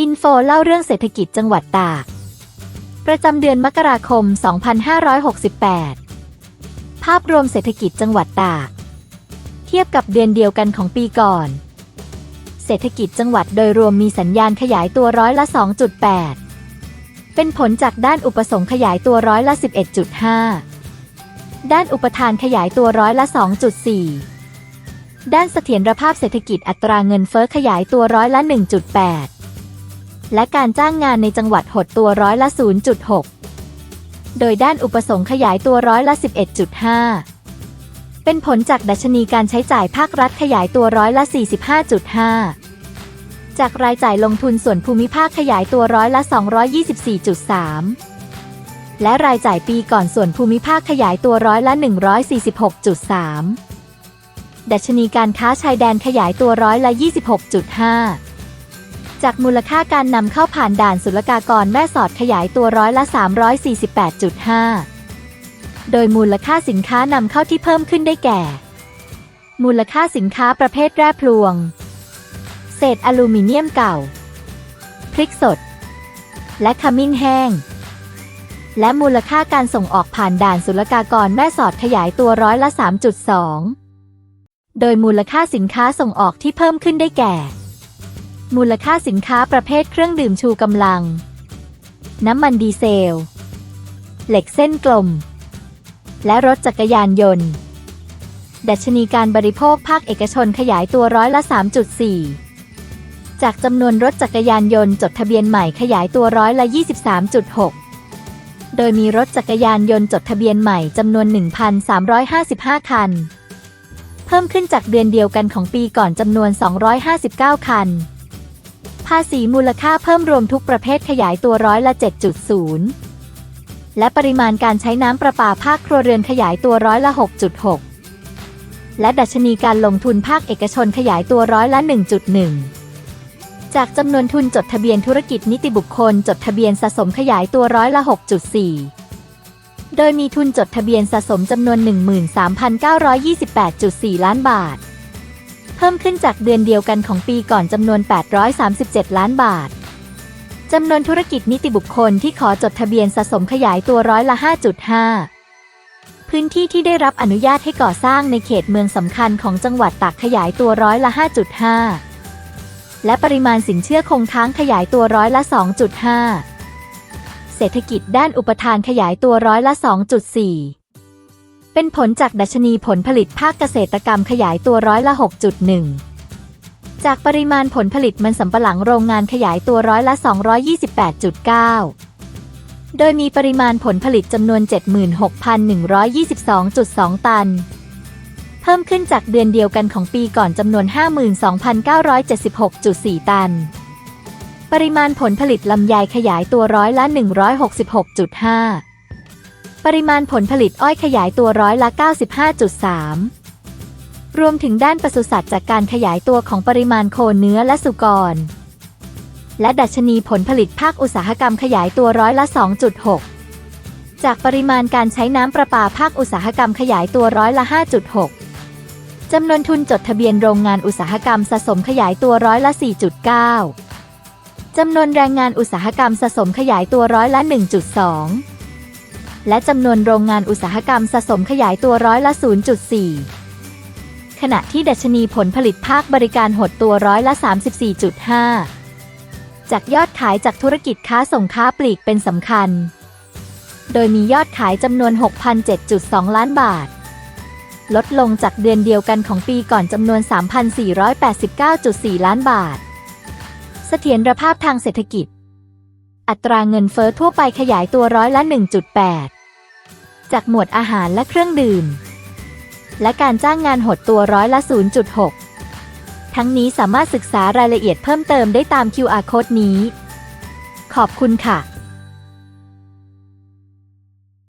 อินโฟเล่าเรื่องเศรษฐกิจจังหวัดตาก ประจำเดือนมกราคม 2568 ภาพรวมเศรษฐกิจจังหวัดตาก เทียบกับเดือนเดียวกันของปีก่อน เศรษฐกิจจังหวัดโดยรวมมีสัญญาณขยายตัวร้อยละ 2.8 เป็นผลจากด้านอุปสงค์ขยายตัวร้อยละ 11.5 ด้านอุปทานขยายตัวร้อยละ 2.4 ด้านเสถียรภาพเศรษฐกิจอัตราเงินเฟ้อขยายตัวร้อยละ 1.8 และการจ้างงานในจังหวัดหดตัวร้อยละ 0.6 โดยด้านอุปสงค์ขยายตัวร้อยละ 11.5 เป็นผลจากดัชนีการใช้จ่ายภาครัฐขยายตัวร้อยละ 45.5 จากรายจ่ายลงทุนส่วนภูมิภาคขยายตัวร้อยละ 224.3 และรายจ่ายปีก่อนส่วนภูมิภาคขยายตัวร้อยละ 146.3 ดัชนีการค้าชายแดนขยายตัวร้อยละ 26.5 จากมูลค่าการนำเข้าผ่านด่านศุลกากรแม่สอดขยายตัวร้อยละ 348.5 โดยมูลค่าสินค้านำเข้าที่เพิ่มขึ้นได้แก่ มูลค่าสินค้าประเภทแร่พลวง เศษอลูมิเนียมเก่า พริกสด และขมิ้นแห้ง และมูลค่าการส่งออกผ่านด่านศุลกากรแม่สอดขยายตัวร้อยละ 3.2 โดยมูลค่าสินค้าส่งออกที่เพิ่มขึ้นได้แก่ มูลค่าสินค้าประเภทเครื่องดื่มชูกำลัง น้ำมันดีเซล เหล็กเส้นกลม และรถจักรยานยนต์ ดัชนีการบริโภคภาคเอกชนขยายตัวร้อยละ 3.4 จากจำนวนรถจักรยานยนต์จดทะเบียนใหม่ขยายตัวร้อยละ 23.6 โดยมีรถจักรยานยนต์จดทะเบียนใหม่จำนวน 1,355 คัน เพิ่มขึ้นจากเดือนเดียวกันของปีก่อนจำนวน 259 คัน ภาษีมูลค่าเพิ่มรวมทุกประเภทขยายตัวร้อยละ 7.0 และปริมาณการใช้น้ำประปาภาคครัวเรือนขยายตัวร้อยละ 6.6 และดัชนีการลงทุนภาคเอกชนขยายตัวร้อยละ 1.1 จากจำนวนทุนจดทะเบียนธุรกิจนิติบุคคล จดทะเบียนสะสมขยายตัวร้อยละ 6.4 โดยมีทุนจดทะเบียนสะสมจำนวน 13,928.4 ล้านบาท เพิ่มขึ้นจากเดือนเดียวกันของปีก่อนจำนวน 837 ล้านบาท จำนวนธุรกิจนิติบุคคลที่ขอจดทะเบียนสะสมขยายตัวร้อยละ 5.5 พื้นที่ที่ได้รับอนุญาตให้ก่อสร้างในเขตเมืองสำคัญของจังหวัดตากขยายตัวร้อยละ 5.5 และปริมาณสินเชื่อคงค้างขยายตัวร้อยละ 2.5 เศรษฐกิจด้านอุปทานขยายตัวร้อยละ 2.4 เป็นผลจากดัชนีผลผลิตภาคเกษตรกรรมขยายตัวร้อยละ 6.1 จากปริมาณผลผลิตมันสำปะหลังโรงงานขยายตัวร้อยละ 228.9 โดยมีปริมาณผลผลิตจำนวน 76,122.2 ตัน เพิ่มขึ้นจากเดือนเดียวกันของปีก่อนจำนวน 52,976.4 ตัน ปริมาณผลผลิตลำไยขยายตัวร้อยละ 166.5 ปริมาณผลผลิตอ้อยขยายตัวร้อยละ 95.3 รวมถึงด้านปศุสัตว์จากการขยายตัวของปริมาณโคเนื้อและสุกร และดัชนีผลผลิตภาคอุตสาหกรรมขยายตัวร้อยละ 2.6 จากปริมาณการใช้น้ำประปาภาคอุตสาหกรรมขยายตัวร้อยละ 5.6 จำนวนทุนจดทะเบียนโรงงานอุตสาหกรรมสะสมขยายตัวร้อยละ 4.9จำนวนแรงงานอุตสาหกรรมสะสมขยายตัวร้อยละ 1.2 และจำนวนโรงงานอุตสาหกรรมสะสมขยายตัวร้อยละ 0.4 ขณะที่ดัชนีผลผลิตภาคบริการหดตัวร้อยละ 34.5 จากยอดขายจากธุรกิจค้าส่งค้าปลีกเป็นสำคัญ โดยมียอดขายจำนวน 6,007.2 ล้านบาท ลดลงจากเดือนเดียวกันของปีก่อนจำนวน 3,489.4 ล้านบาท เสถียรภาพทางเศรษฐกิจอัตราเงินเฟ้อทั่วไปขยายตัวร้อยละ 1.8 จากหมวดอาหารและเครื่องดื่ม และการจ้างงานหดตัวร้อยละ 0.6 ทั้งนี้สามารถศึกษารายละเอียดเพิ่มเติมได้ตาม QR code นี้ ขอบคุณค่ะ